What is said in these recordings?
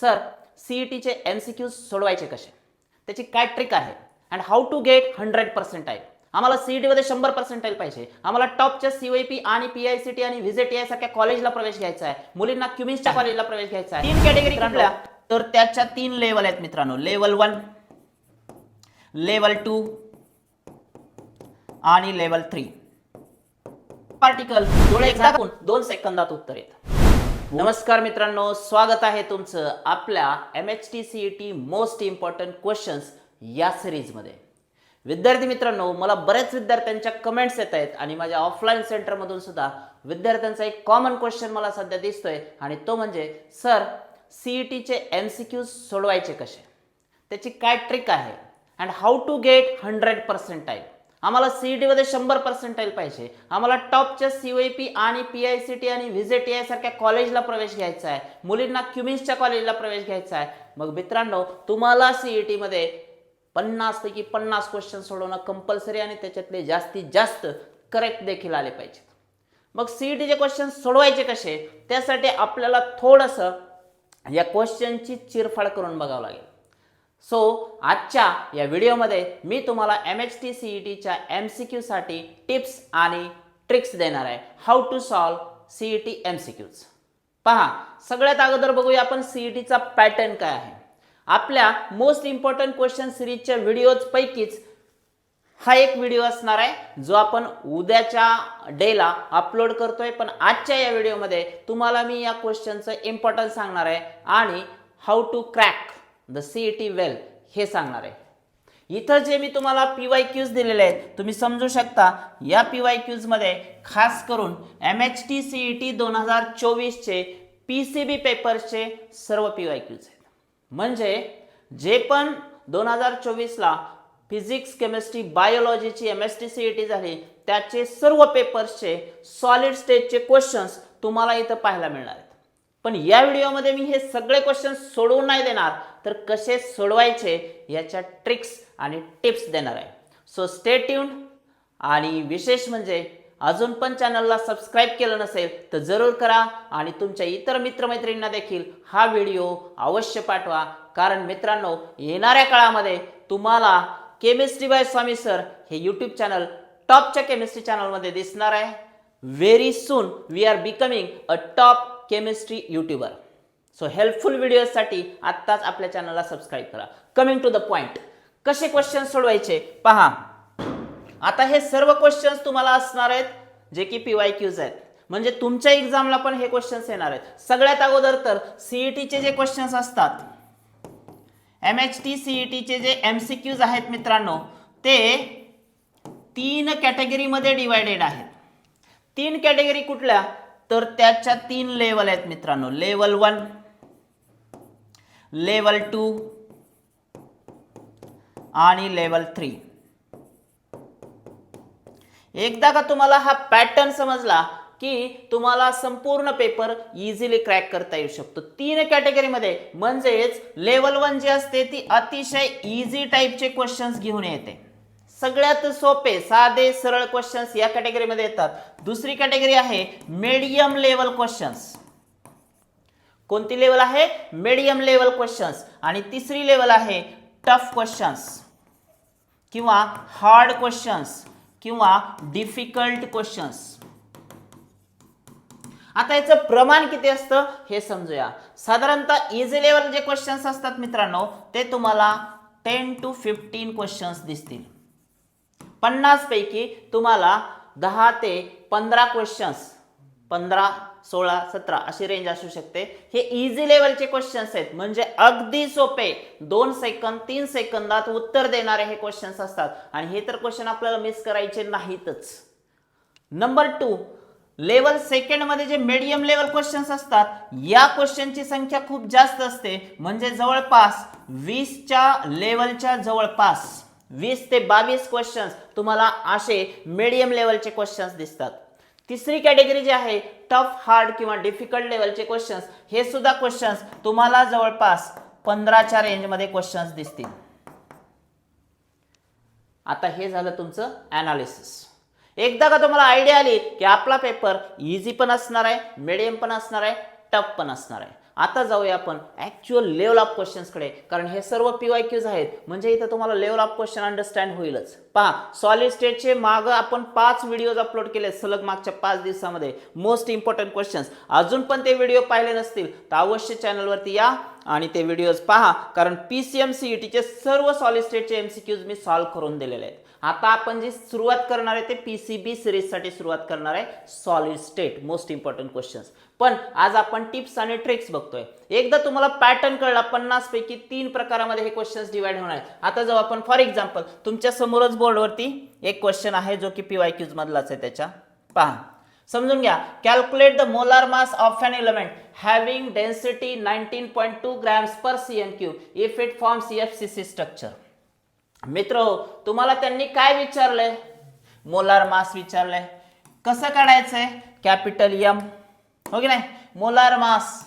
Sir सीईटीचे M C Qs सोडवायचे कसे? त्याची काय ट्रिक आहे? And how to get hundred percentile आम्हाला सीईटीमध्ये शंभर पर्सेंटाईल पाहिजे. आम्हाला टॉपच्या सीवायपी आणि पी आय सी टी आणि व्हिजिट या सारख्या कॉलेजला प्रवेश घ्यायचा आहे. मुलींना क्युमिन्सच्या कॉलेजला प्रवेश घ्यायचा आहे. तीन कॅटेगरी कुठल्या? तर त्याच्या तीन लेवल आहेत मित्रांनो. लेवल वन लेवल टू आणि लेवल थ्री पार्टिकल डोळे दोन सेकंदात उत्तर येतं. नमस्कार मित्रांनो स्वागत आहे तुमचं आपल्या M H T C E T most important questions या सिरीजमध्ये विद्यार्थी मित्रांनो मला बऱ्याच विद्यार्थ्यांच्या कमेंट्स येत आहेत आणि माझ्या ऑफलाईन सेंटरमधून सुद्धा विद्यार्थ्यांचा एक कॉमन क्वेश्चन मला सध्या दिसतोय आणि तो म्हणजे सर सी ई टीचे एम सी क्यूज सोडवायचे कसे? त्याची काय ट्रिक आहे? And how to get hundred percent type आम्हाला सीईटीमध्ये शंभर पर्सेंटाईल पाहिजे. आम्हाला टॉपच्या सी पी आणि पी आय सी टी आणि व्हिजिट आय सारख्या कॉलेजला प्रवेश घ्यायचा आहे. मुलींना क्युमिन्सच्या कॉलेजला प्रवेश घ्यायचा आहे. मग मित्रांनो तुम्हाला सीईटीमध्ये पन्नास पैकी पन्नास क्वेश्चन सोडवणं कंपल्सरी आणि त्याच्यातले जास्तीत जास्त करेक्ट देखील आले पाहिजेत. मग सीईटीचे क्वेश्चन सोडवायचे कसे? त्यासाठी आपल्याला थोडंसं या क्वेश्चनची चिरफाड करून बघावं लागेल. सो आजच्या या व्हिडिओमध्ये मी तुम्हाला M H T C E टीच्या एम सी क्यूसाठी टिप्स आणि ट्रिक्स देणार आहे. How to solve C E T M C Qs पहा सगळ्यात अगोदर बघूया आपण सी ई टीचा पॅटर्न काय आहे. आपल्या मोस्ट इम्पॉर्टंट क्वेश्चन सिरीजच्या व्हिडिओज पैकीच हा एक व्हिडिओ असणार आहे जो आपण उद्याच्या डेला अपलोड करतोय. पण आजच्या या व्हिडिओमध्ये तुम्हाला मी या क्वेश्चनचं इम्पॉर्टन्स सांगणार आहे आणि how to crack the C E T well हे सांगणार आहे. इथं जे मी तुम्हाला पी वाय क्यूज दिलेले आहेत तुम्ही समजू शकता या पी वाय क्यूजमध्ये खास करून M H T C E T दोन हजार चोवीसचे पी सी बी पेपर्सचे सर्व पी वाय क्यूज आहेत. म्हणजे जे पण दोन हजार चोवीसला physics chemistry बायोलॉजीची M S T C E T झाली त्याचे सर्व पेपर्सचे सॉलिड स्टेजचे क्वेश्चन्स तुम्हाला इथं पाहायला मिळणार आहेत. पण या व्हिडिओमध्ये मी हे सगळे क्वेश्चन्स सोडवून नाही देणार तर कसे सोडवायचे याच्या ट्रिक्स आणि टिप्स देणार आहे. सो स्टे ट्यून आणि विशेष म्हणजे अजून पण चॅनलला सबस्क्राईब केलं नसेल तर जरूर करा. आणि तुमच्या इतर मित्रमैत्रिणींना देखील हा व्हिडिओ अवश्य पाठवा. कारण मित्रांनो येणाऱ्या काळामध्ये तुम्हाला केमिस्ट्री बाय स्वामी सर हे यूट्यूब चॅनल टॉपच्या केमिस्ट्री चॅनलमध्ये दिसणार आहे. Very soon we are becoming a top chemistry YouTuber so helpful व्हिडिओसाठी आत्ताच आपल्या चॅनलला सबस्क्राईब करा. कमिंग टू द पॉइंट कसे क्वेश्चन सोडवायचे? पहा. आता हे सर्व क्वेश्चन्स तुम्हाला असणार आहेत जे की पी वाय क्यूज आहेत. म्हणजे तुमच्या एक्झामला पण हे क्वेश्चन्स येणार आहेत. सगळ्यात अगोदर तर सीईटीचे जे क्वेश्चन्स असतात एम एच टी सीईटीचे जे एम सी क्यूज आहेत मित्रांनो ते तीन कॅटेगरीमध्ये डिवायडेड आहेत. तीन कॅटेगरी कुठल्या? तर त्याच्या तीन लेवल आहेत मित्रांनो. लेवल वन लेवल टू आणि लेवल थ्री. एकदा का तुम्हाला हा पॅटर्न समजला की तुम्हाला संपूर्ण पेपर इझिली क्रॅक करता येऊ शकतो. तीन कॅटेगरीमध्ये म्हणजेच लेवल वन जी असते ती अतिशय इझी टाईपचे क्वेश्चन्स घेऊन येते. सगळ्यात सोपे साधे सरळ क्वेश्चन्स या कॅटेगरीमध्ये येतात. दुसरी कॅटेगरी आहे मीडियम लेवल क्वेश्चन्स कोणती लेवल आहे? मीडियम लेवल क्वेश्चन्स आणि तिसरी लेवल आहे टफ क्वेश्चन्स किंवा हार्ड क्वेश्चन्स किंवा डिफिकल्ट क्वेश्चन्स आता याचं प्रमाण किती असतं? हे समजूया. साधारणतः इझी लेवल जे क्वेश्चन्स असतात मित्रांनो ते तुम्हाला टेन टू फिफ्टीन क्वेश्चन्स दिसतील. पन्नास पैकी तुम्हाला दहा ते पंधरा क्वेश्चन्स पंधरा सोळा सतरा अशी रेंज असू शकते. हे इझी लेवलचे क्वेश्चन्स आहेत. म्हणजे अगदी सोपे. दोन सेकंद तीन सेकंदात उत्तर देणारे हे क्वेश्चन्स असतात. आणि हे तर क्वेश्चन आपल्याला मिस करायचे नाहीतच. नंबर टू लेवल सेकंडमध्ये जे मीडियम लेवल क्वेश्चन्स असतात या क्वेश्चनची संख्या खूप जास्त असते. म्हणजे जवळपास वीसच्या लेवलच्या जवळपास वीस ते बावीस क्वेश्चन्स तुम्हाला असे मीडियम लेवलचे क्वेश्चन्स दिसतात. तिसरी कॅटेगरी जी आहे टफ हार्ड किंवा डिफिकल्ट लेवलचे क्वेश्चन्स हे सुद्धा क्वेश्चन्स तुम्हाला जवळपास पंधराच्या रेंजमध्ये क्वेश्चन्स दिसतील. आता हे झालं तुमचं अनालिसिस एकदा का तुम्हाला आयडिया आली की आपला पेपर इझी पण असणार आहे मिडियम पण असणार आहे टफ पण असणार आहे. आता जाऊया आपण ऍक्च्युअल लेवल ऑफ क्वेश्चन्सकडे कारण हे सर्व पीवाय क्यूज आहेत. म्हणजे इथं तुम्हाला लेवल ऑफ क्वेश्चन अंडरस्टँड होईलच. पहा सॉलिड स्टेटचे माग आपण पाच व्हिडिओज अपलोड केले सलग मागच्या पाच दिवसामध्ये. मोस्ट इम्पॉर्टंट क्वेश्चन्स अजून पण ते व्हिडिओ पाहिले नसतील तर अवश्य चॅनलवरती या. आणि ते व्हिडिओज पहा कारण पी सी एम सी टीचे सर्व सॉलिड स्टेटचे एम सी क्यूज मी सॉल्व करून दिलेले आहेत. आता आपण जी सुरुवात करणार आहे ते पी सी बी सिरीजसाठी सुरुवात करणार आहे solid state most important questions पण आज आपण टिप्स आणि ट्रिक्स बघतोय. एकदा तुम्हाला पॅटर्न कळला पन्नास पैकी तीन प्रकारामध्ये हे क्वेश्चन्स डिवाइड होणार आहेत. आता जाऊ आपण फॉर एक्झाम्पल तुमच्या समोरच बोर्डवरती एक क्वेश्चन आहे जो की पीवाय क्यूज मधलाच आहे त्याच्या. पहा. समजून घ्या. Calculate the molar mass of an element having density nineteen point two grams per C M cube if it forms F C C structure मित्र तुम्हाला त्यांनी काय विचारलंय? मोलार मास विचारलंय. कसं काढायचंय? कॅपिटल एम हो की नाही? मोलार मास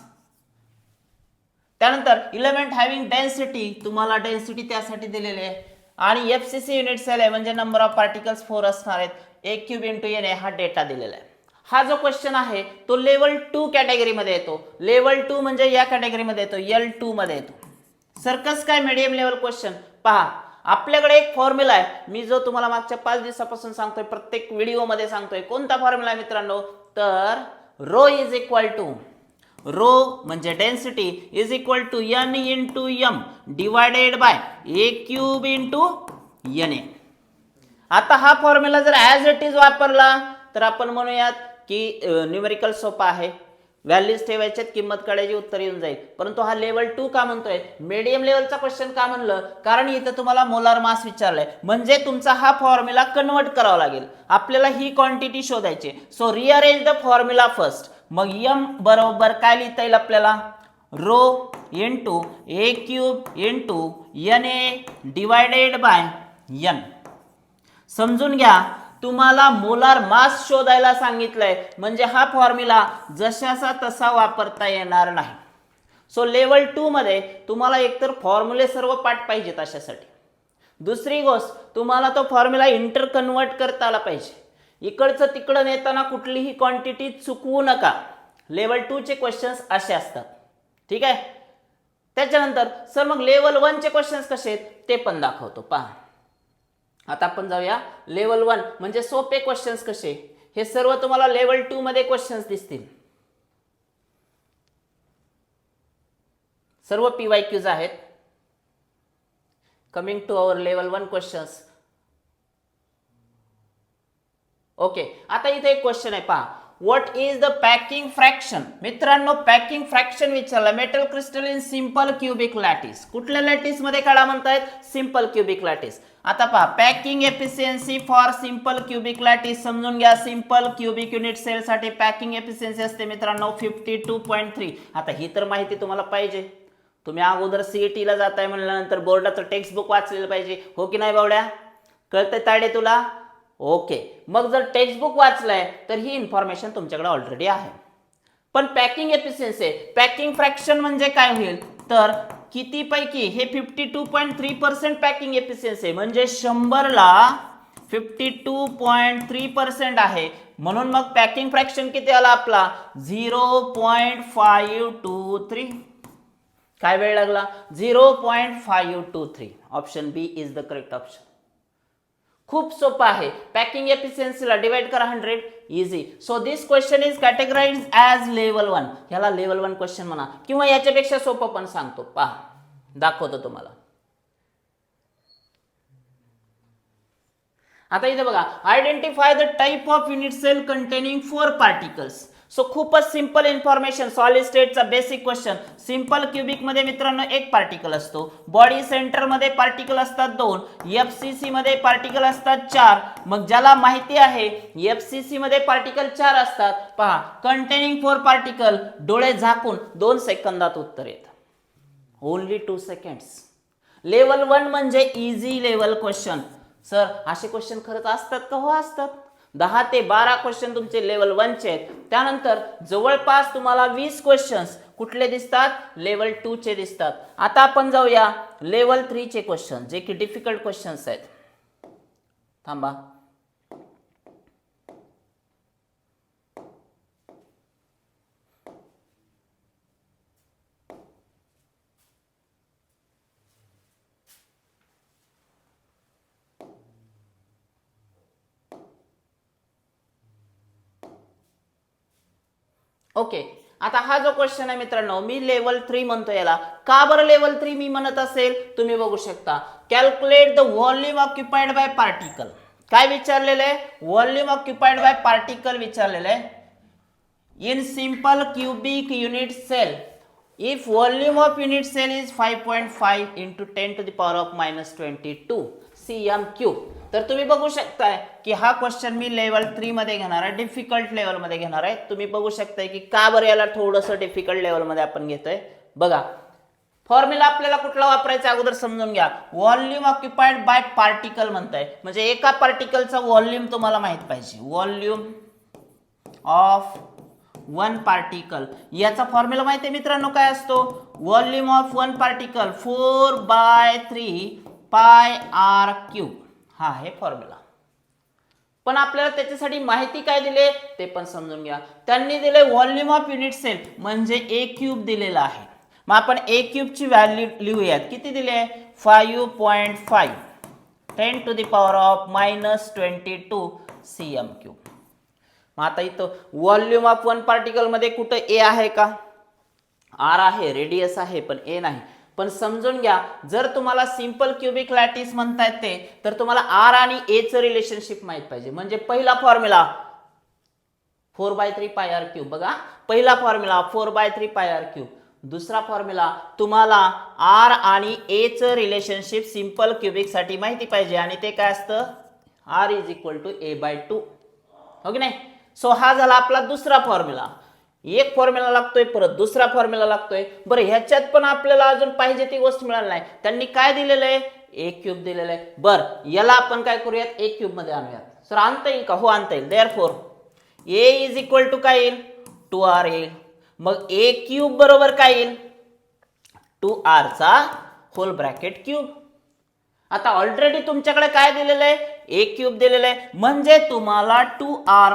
त्यानंतर इलेमेंट हॅव्हिंग डेन्सिटी तुम्हाला डेन्सिटी त्यासाठी दिलेली आहे. आणि F C C unit cell आहे म्हणजे नंबर ऑफ पार्टिकल्स फोर असणार आहेत. एक क्यूब इंटू एन हा डेटा दिलेला आहे. हा जो क्वेश्चन आहे तो लेवल टू कॅटेगरीमध्ये येतो. लेवल टू म्हणजे या कॅटेगरीमध्ये येतो एल टू मध्ये येतो. सर्कस काय मीडियम लेवल क्वेश्चन पहा आपल्याकडे एक फॉर्म्युला आहे. मी जो तुम्हाला मागच्या पाच दिवसापासून सांगतोय प्रत्येक व्हिडिओमध्ये सांगतोय कोणता फॉर्म्युला आहे मित्रांनो? तर rho is equal to rho म्हणजे density is equal to N to M divided by A cube to N A आता हा फॉर्म्युला जर ॲज इट इज वापरला तर आपण म्हणूयात की न्यूमेरिकल सोपा आहे. व्हॅल्यूज ठेवायच्यात किंमत काढायची उत्तर येऊन जाईल. परंतु हा लेवल टू का म्हणतोय? मीडियम लेवलचा क्वेश्चन का म्हणलं? कारण इथं तुम्हाला मोलार मास विचारलाय. म्हणजे तुमचा हा फॉर्म्युला कन्वर्ट करावा लागेल. आपल्याला ही क्वांटिटी शोधायची so rearrange the formula first मग यम बरोबर काय लिहिता येईल आपल्याला? Rho into A cube into N A divided by N समजून घ्या. तुम्हाला मोलार मास शोधायला सांगितलंय. म्हणजे हा फॉर्म्युला जशाचा तसा वापरता येणार नाही. सो लेवल टू मध्ये तुम्हाला एकतर फॉर्म्युले सर्व पाठ पाहिजेत अशासाठी. दुसरी गोष्ट तुम्हाला तो फॉर्म्युला इंटर कन्वर्ट करता आला पाहिजे. इकडचं तिकडं नेताना कुठलीही क्वांटिटी चुकवू नका. लेवल टूचे क्वेश्चन्स असे असतात. ठीक आहे? त्याच्यानंतर सर मग लेवल वनचे क्वेश्चन्स कसे आहेत? ते पण दाखवतो. पहा. आता आपण जाऊया. लेवल वन म्हणजे सोपे क्वेश्चन्स कसे? हे सर्व तुम्हाला लेवल टू मध्ये क्वेश्चन्स दिसतील. सर्व पी वाय क्यूज आहेत. Coming to our level one questions okay आता इथे एक क्वेश्चन आहे पहा. What is the packing fraction मित्रांनो पॅकिंग फ्रॅक्शन विचारलं. Metal crystal in simple cubic lattice कुठल्या लॅटिसमध्ये काढा म्हणतायत? सिंपल क्युबिक लॅटिस आता पहा packing efficiency for simple cubic lattice समजून घ्या सिंपल क्युबिक युनिट सेल साठी पॅकिंग एफिशियन्सी असते मित्रांनो फिफ्टी टू पॉईंट थ्री आता ही तर माहिती तुम्हाला पाहिजे. तुम्ही अगोदर सीईटी ला जाताय म्हणल्यानंतर बोर्डाचं टेक्स्ट बुक वाचलेलं पाहिजे. हो की नाही बावड्या? कळतंय ताडे तुला? ओके. मग जर टेक्स्ट बुक वाचलंय तर ही इन्फॉर्मेशन तुमच्याकडे ऑलरेडी आहे. पण पॅकिंग एफिशियन्सी पॅकिंग फ्रॅक्शन म्हणजे काय होईल? तर कितीपैकी? हे fifty two point three percent packing efficiency म्हणजे शंभरला fifty two point three percent आहे. म्हणून मग पॅकिंग फ्रॅक्शन किती आला आपला? Zero point five two three काय वेळ लागला? Zero point five two three option B is the correct option खूप सोपं आहे. पॅकिंग एफिशियन्सीला डिवाइड करा hundred easy so this question is categorise as level one ह्याला लेवल वन क्वेश्चन म्हणा. किंवा याच्यापेक्षा सोपं पण सांगतो. पहा. दाखवतो तुम्हाला. आता इथे बघा identify the type of unit cell containing four particles so खूपच सिंपल इन्फॉर्मेशन सॉलिड स्टेटचा बेसिक क्वेश्चन सिंपल क्युबिकमध्ये मित्रांनो एक पार्टिकल असतो. बॉडी सेंटरमध्ये पार्टिकल असतात दोन. एफसीसी मध्ये पार्टिकल असतात चार. मग ज्याला माहिती आहे एफसीसी मध्ये पार्टिकल चार असतात. पहा कंटेनिंग फोर पार्टिकल डोळे झाकून दोन सेकंदात उत्तर येत. Only two seconds level one म्हणजे इझी लेवल क्वेश्चन सर असे क्वेश्चन खरंच असतात का? हो असतात. दहा ते बारा क्वेश्चन तुमचे लेवल वनचे आहेत. त्यानंतर जवळपास तुम्हाला वीस क्वेश्चन्स कुठले दिसतात? लेवल टू चे दिसतात. आता आपण जाऊया लेवल थ्री चे क्वेश्चन जे की डिफिकल्ट क्वेश्चन्स आहेत. थांबा. ओके आता हा जो क्वेश्चन आहे मित्रांनो मी लेवल थ्री म्हणतो याला. का बरं लेवल थ्री मी म्हणत असेल? तुम्ही बघू शकता. Calculate the volume occupied by particle काय विचारलेलं आहे? व्हॉल्यूम ऑक्युपाइड बाय पार्टिकल विचारलेलं आहे. In simple cubic unit cell if volume of unit cell is five point five into ten to the power of minus twenty two C M cube तर तुम्ही बघू शकताय की हा क्वेश्चन मी level three मध्ये घेणार आहे. डिफिकल्ट लेवलमध्ये घेणार आहे. तुम्ही बघू शकताय की का बरं याला थोडंसं डिफिकल्ट लेवलमध्ये आपण घेतोय. बघा. फॉर्म्युला आपल्याला कुठला वापरायचा अगोदर समजून घ्या. व्हॉल्यूम ऑक्युपाइड बाय पार्टिकल म्हणताय. म्हणजे एका पार्टिकलचा व्हॉल्यूम तुम्हाला माहीत पाहिजे. व्हॉल्यूम ऑफ वन पार्टिकल याचा फॉर्म्युला माहिती आहे मित्रांनो काय असतो? Volume of one particle four by three pi R cube हा आहे फॉर्म्युला पण आपल्याला त्याच्यासाठी माहिती काय दिले? ते पण समजून घ्या. त्यांनी दिले व्हॉल्यूम ऑफ युनिट सेल म्हणजे ए क्यूब दिलेला आहे. मग आपण ए क्यूबची व्हॅल्यू लिहूयात. किती दिले? Five point five ten to the power of minus twenty two C M cube मग आता इथं व्हॉल्यूम ऑफ वन पार्टिकलमध्ये कुठं ए आहे का? आर आहे रेडियस आहे पण ए नाही. पण समजून घ्या जर तुम्हाला सिंपल क्युबिक लॅटिस म्हणता येते तर तुम्हाला आर आणि ए चं रिलेशनशिप माहीत पाहिजे. म्हणजे पहिला formula four by three pi R cube बघा पहिला formula four by three pi R cube दुसरा फॉर्म्युला तुम्हाला आर आणि ए चं रिलेशनशिप सिंपल क्युबिकसाठी माहिती पाहिजे. आणि ते काय असतं? R is equal to A by two हो की नाही? सो हा झाला आपला दुसरा फॉर्म्युला एक फॉर्म्युला लागतोय परत दुसरा फॉर्म्युला लागतोय. बरं ह्याच्यात पण आपल्याला अजून पाहिजे ती गोष्ट मिळाली नाही. त्यांनी काय दिलेलं आहे? एक क्यूब दिलेलं आहे. बरं याला आपण काय करूयात? एक क्यूबमध्ये आणूयात. सर आणता येईल का? हो आणता येईल. Therefore A is equal to काय येईल? टू आर येईल. मग ए क्यूब बरोबर काय येईल? टू आरचा होल ब्रॅकेट क्यूब आता ऑलरेडी तुमच्याकडे काय दिलेलं आहे? एक क्यूब दिलेलं आहे. म्हणजे तुम्हाला टू आर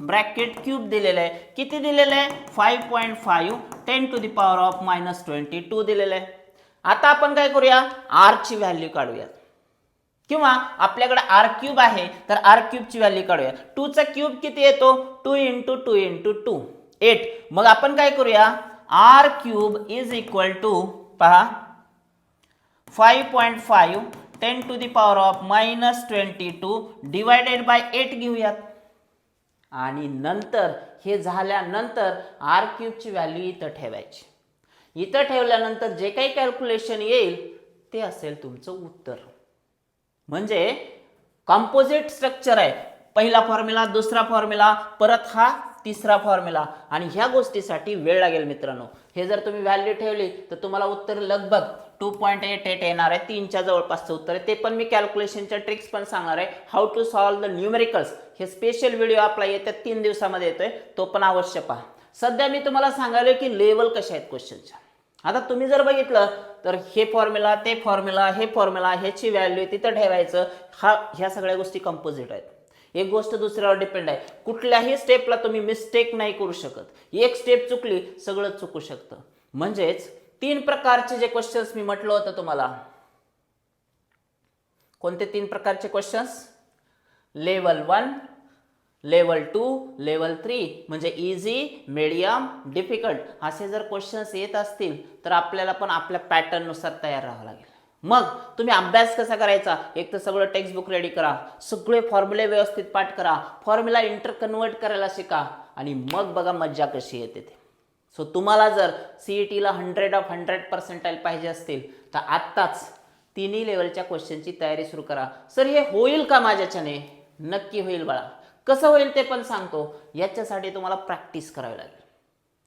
ब्रॅकेट क्यूब दिलेलं आहे. किती दिलेलं आहे? Five point five ten to the power of minus twenty two दिलेलं आहे. आता आपण काय करूया? आरची व्हॅल्यू काढूयात. किंवा आपल्याकडे आर क्यूब आहे तर आर क्यूबची व्हॅल्यू काढूया. टूचा क्यूब किती येतो? Two into two into two eight मग आपण काय करूया? R cube is equal to पहा. Five point five ten to the power of minus twenty two divided by eight घेऊयात. आणि नंतर हे झाल्यानंतर आर क्यूबची व्हॅल्यू इथं ठेवायची. इथं ठेवल्यानंतर जे काही कॅल्क्युलेशन येईल ते असेल तुमचं उत्तर. म्हणजे कॉम्पोजिट स्ट्रक्चर आहे. पहिला फॉर्म्युला दुसरा फॉर्म्युला परत हा तिसरा फॉर्म्युला आणि ह्या गोष्टीसाठी वेळ लागेल मित्रांनो. हे जर तुम्ही व्हॅल्यू ठेवली तर तुम्हाला उत्तर लगभग टू पॉईंट एट एट येणार आहे. तीनच्या जवळपासचं उत्तर आहे. ते पण मी कॅल्क्युलेशनच्या ट्रिक्स पण सांगणार आहे. How to solve the numericals हे स्पेशल व्हिडिओ आपला येत्या तीन दिवसामध्ये येतोय. तो पण अवश्य पहा. सध्या मी तुम्हाला सांगायलो की लेवल कशा आहेत क्वेश्चनच्या आता तुम्ही जर बघितलं तर हे फॉर्म्युला ते फॉर्म्युला हे फॉर्म्युला ह्याची व्हॅल्यू तिथं ठेवायचं. हा ह्या सगळ्या गोष्टी कंपोजिट आहेत. एक गोष्ट दुसऱ्यावर डिपेंड आहे. कुठल्याही स्टेपला तुम्ही मिस्टेक नाही करू शकत. एक स्टेप चुकली सगळं चुकू शकतं. म्हणजेच तीन प्रकारचे जे क्वेश्चन्स मी म्हटलं होतं तुम्हाला. कोणते तीन प्रकारचे questions level one level two level three म्हणजे इझी मिडियम डिफिकल्ट असे जर क्वेश्चन्स येत असतील तर आपल्याला पण आपल्या पॅटर्ननुसार तयार राहावं लागेल. मग तुम्ही अभ्यास कसा करायचा? एक तर सगळं टेक्स्टबुक रेडी करा. सगळे फॉर्म्युले व्यवस्थित पाठ करा. फॉर्म्युला इंटर कन्वर्ट करायला शिका. आणि मग बघा मज्जा कशी येते ते. सो तुम्हाला जर सी ई टीला हंड्रेड ऑफ हंड्रेड पर्सेंटाईल पाहिजे असतील तर आत्ताच तिन्ही लेवलच्या क्वेश्चनची तयारी सुरू करा. सर हे होईल का माझ्याच्याने नक्की होईल बाळा. कसं होईल ते पण सांगतो. याच्यासाठी तुम्हाला प्रॅक्टिस करावी लागेल.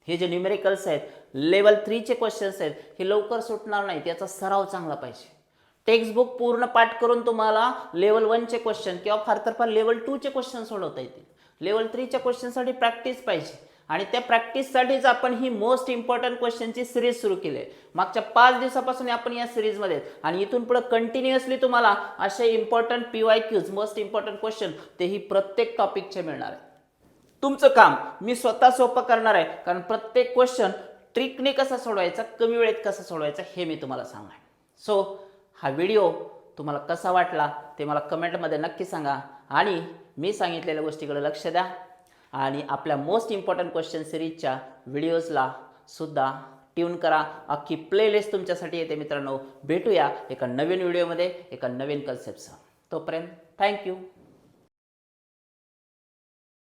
हे जे न्यूमेरिकल्स आहेत लेवल थ्रीचे क्वेश्चन्स आहेत हे लवकर सुटणार नाहीत. याचा सराव चांगला पाहिजे. टेक्स्टबुक पूर्ण पाठ करून तुम्हाला लेवल वनचे क्वेश्चन किंवा फार तर फार लेवल टूचे क्वेश्चन सोडवता येतील. लेवल थ्रीच्या क्वेश्चनसाठी प्रॅक्टिस पाहिजे. आणि त्या प्रॅक्टिससाठीच आपण ही मोस्ट इम्पॉर्टंट क्वेश्चनची सिरीज सुरू केली आहे. मागच्या पाच दिवसापासून आपण या सिरीजमध्ये आहेत. आणि इथून पुढे कंटिन्युअसली तुम्हाला असे important P Y Qs most important question तेही प्रत्येक टॉपिकचे मिळणार आहे तुमचं काम मी स्वतः सोपं करणार आहे. कारण प्रत्येक क्वेश्चन ट्रिकने कसा सोडवायचा कमी वेळेत कसा सोडवायचा हे मी तुम्हाला सांगणार. सो हा व्हिडिओ तुम्हाला कसा वाटला ते मला कमेंटमध्ये नक्की सांगा. आणि मी सांगितलेल्या गोष्टीकडे लक्ष द्या. आणि आपल्या मोस्ट इम्पॉर्टंट क्वेश्चन सिरीजच्या व्हिडिओजला सुद्धा ट्यून करा. अख्खी प्लेलिस्ट तुमच्यासाठी येते मित्रांनो. भेटूया एका नवीन व्हिडिओमध्ये एका नवीन कन्सेप्टसह तोपर्यंत थँक्यू